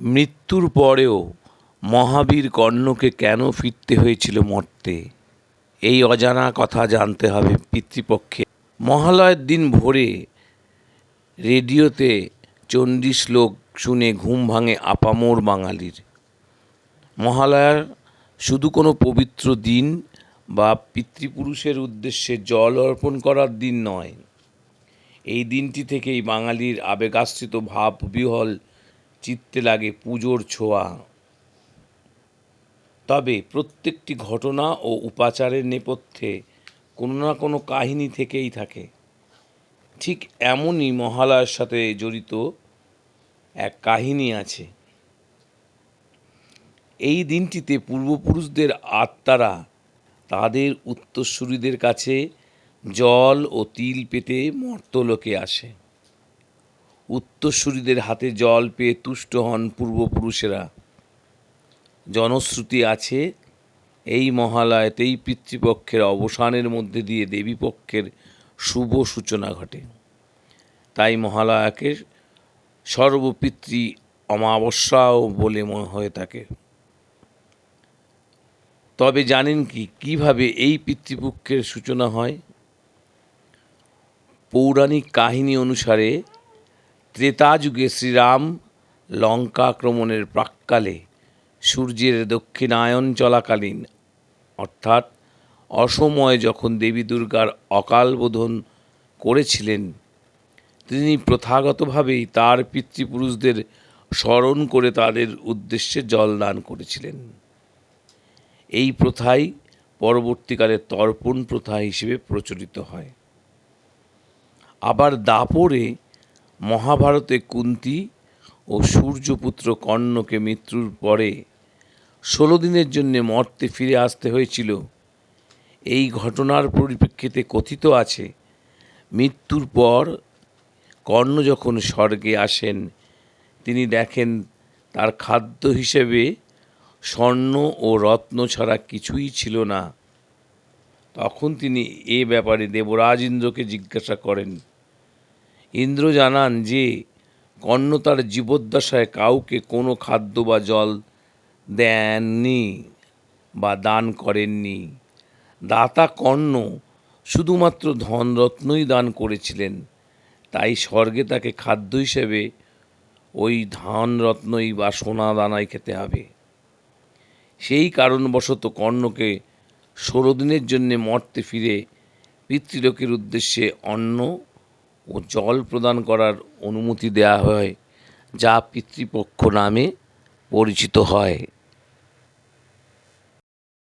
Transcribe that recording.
মৃত্যুর পরেও মহাবীর কর্ণকে কেন ফিরতে হয়েছিল মর্তে? এই অজানা কথা জানতে হবে পিতৃপক্ষে। মহালয়ের দিন ভোরে রেডিওতে চণ্ডী শ্লোক শুনে ঘুম ভাঙে আপামোর বাঙালির। মহালয়ার শুধু কোনো পবিত্র দিন বা পিতৃপুরুষের উদ্দেশ্যে জল অর্পণ করার দিন নয়। এই দিনটি থেকেই বাঙালির আবেগাশ্রিত ভাব, বিহল চিত্তে লাগে পুজোর ছোঁয়া। তবে প্রত্যেকটি ঘটনা ও উপাচারের নেপথ্যে কোনো না কোনো কাহিনী থেকেই থাকে। ঠিক এমনই মহালয়ার সাথে জড়িত এক কাহিনী আছে। এই দিনটিতে পূর্বপুরুষদের আত্মারা তাদের উত্তরসূরিদের কাছে জল ও তিল পেতে মর্তলোকে আসে। উত্তরসূরিদের হাতে জল পেয়ে তুষ্ট হন পূর্বপুরুষেরা। জনশ্রুতি আছে, এই মহালয়াতেই পিতৃপক্ষের অবসানের মধ্যে দিয়ে দেবীপক্ষের শুভ সূচনা ঘটে। তাই মহালয়াকে সর্বপিতৃ অমাবস্যাও বলে মনে হয়ে থাকে। তবে জানেন কি, কীভাবে এই পিতৃপক্ষের সূচনা হয়? পৌরাণিক কাহিনী অনুসারে ত্রেতা যুগে শ্রীরাম লঙ্কা আক্রমণের প্রাক্কালে সূর্যের দক্ষিণায়ন চলাকালীন, অর্থাৎ অসময়ে যখন দেবী দুর্গার অকাল বোধন করেছিলেন, তিনি প্রথাগতভাবেই তার পিতৃপুরুষদের স্মরণ করে তাদের উদ্দেশ্যে জল দান করেছিলেন। এই প্রথাই পরবর্তীকালে তর্পণ প্রথা হিসেবে প্রচলিত হয়। আবার দাপরে মহাভারতে কুন্তি ও সূর্যপুত্র কর্ণকে মৃত্যুর পরে ষোলো দিনের জন্য মর্তে ফিরে আসতে হয়েছিল। এই ঘটনার পরিপ্রেক্ষিতে কথিত আছে, মৃত্যুর পর কর্ণ যখন স্বর্গে আসেন, তিনি দেখেন তার খাদ্য হিসেবে স্বর্ণ ও রত্ন ছাড়া কিছুই ছিল না। তখন তিনি এ ব্যাপারে দেবরাজ ইন্দ্রকে জিজ্ঞাসা করেন ইন্দ্র জানান যে, কর্ণ তার জীবদ্দশায় কাউকে কোনো খাদ্য বা জল দেননি বা দান করেননি। দাতা কর্ণ শুধুমাত্র ধনরত্নই দান করেছিলেন, তাই স্বর্গে তাকে খাদ্য হিসেবে ওই ধনরত্নই বা সোনা দানাই খেতে হবে। সেই কারণবশত কর্ণকে ষোলো দিনের জন্যে মর্তে ফিরে পিতৃলোকের উদ্দেশ্যে অন্ন ও জল প্রদান করার অনুমতি দেওয়া হয় যা পিতৃপক্ষ নামে পরিচিত হয়।